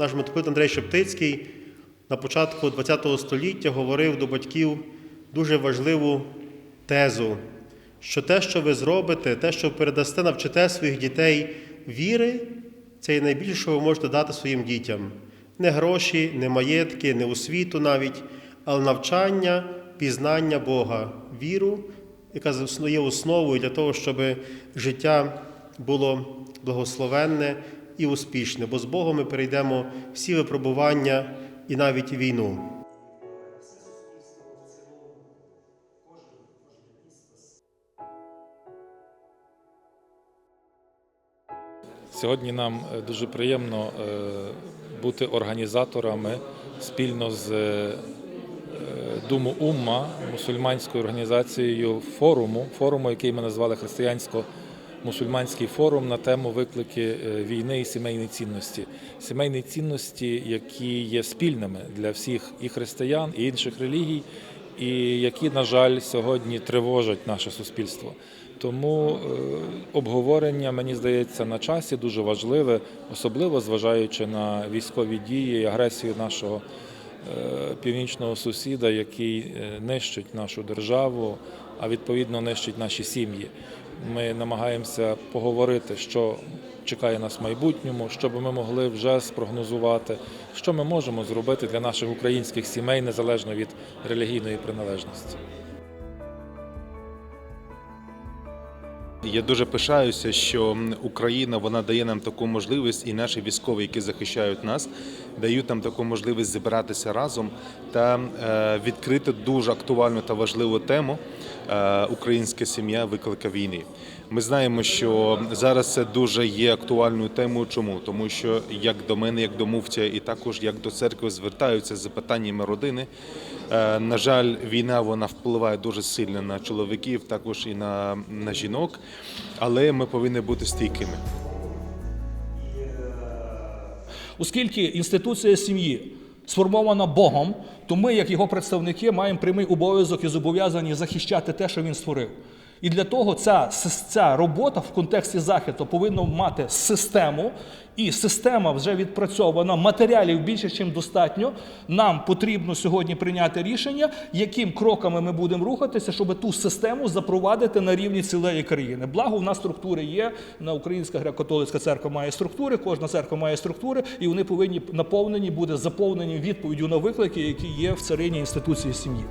наш митрополит Андрей Шептицький на початку ХХ століття говорив до батьків дуже важливу тезу, що те, що ви зробите, те, що передасте, навчите своїх дітей віри, це є найбільше, що ви можете дати своїм дітям. Не гроші, не маєтки, не освіту навіть, але навчання, пізнання Бога, віру, яка є основою для того, щоб життя було благословенне і успішне, бо з Богом ми перейдемо всі випробування і навіть війну. Сьогодні нам е, дуже приємно е, бути організаторами спільно з е, Думу Умма, мусульманською організацією форуму, форуму, який ми назвали Християнсько-мусульманський форум на тему виклики е, війни і сімейні цінності. Сімейні цінності, які є спільними для всіх і християн, і інших релігій, і які, на жаль, сьогодні тривожать наше суспільство. Тому е, обговорення, мені здається, на часі дуже важливе, особливо зважаючи на військові дії і агресію нашого північного сусіда, який е, нищить нашу державу, а відповідно нищить наші сім'ї. Ми намагаємося поговорити, що чекає нас в майбутньому, що би ми могли вже спрогнозувати, що ми можемо зробити для наших українських сімей незалежно від релігійної приналежності. Я дуже пишаюся, що Україна вона дає нам таку можливість, і наші військові, які захищають нас, дають нам таку можливість зібратися разом та е, відкрити дуже актуальну та важливу тему е, Українська сім'я виклика війни. Ми знаємо, що зараз це дуже є актуальною темою. Чому? Тому що як до мене, як до муфтя, і також як до церкви звертаються з запитаннями родини. Е, На жаль, війна вона впливає дуже сильно на чоловіків, також і на, на жінок, але ми повинні бути стійкими. Оскільки інституція сім'ї сформована Богом, то ми, як його представники, маємо прямий обов'язок і зобов'язані захищати те, що він створив. І для того ця, ця робота в контексті захисту повинна мати систему, і система вже відпрацьована, матеріалів більше, ніж достатньо. Нам потрібно сьогодні прийняти рішення, яким кроками ми будемо рухатися, щоб ту систему запровадити на рівні цілої країни. Благо, в нас структури є. На Українська греко-католицька церква має структури, кожна церква має структури, і вони повинні наповнені, буде заповнені відповіддю на виклики, які є в царині інституції сім'ї.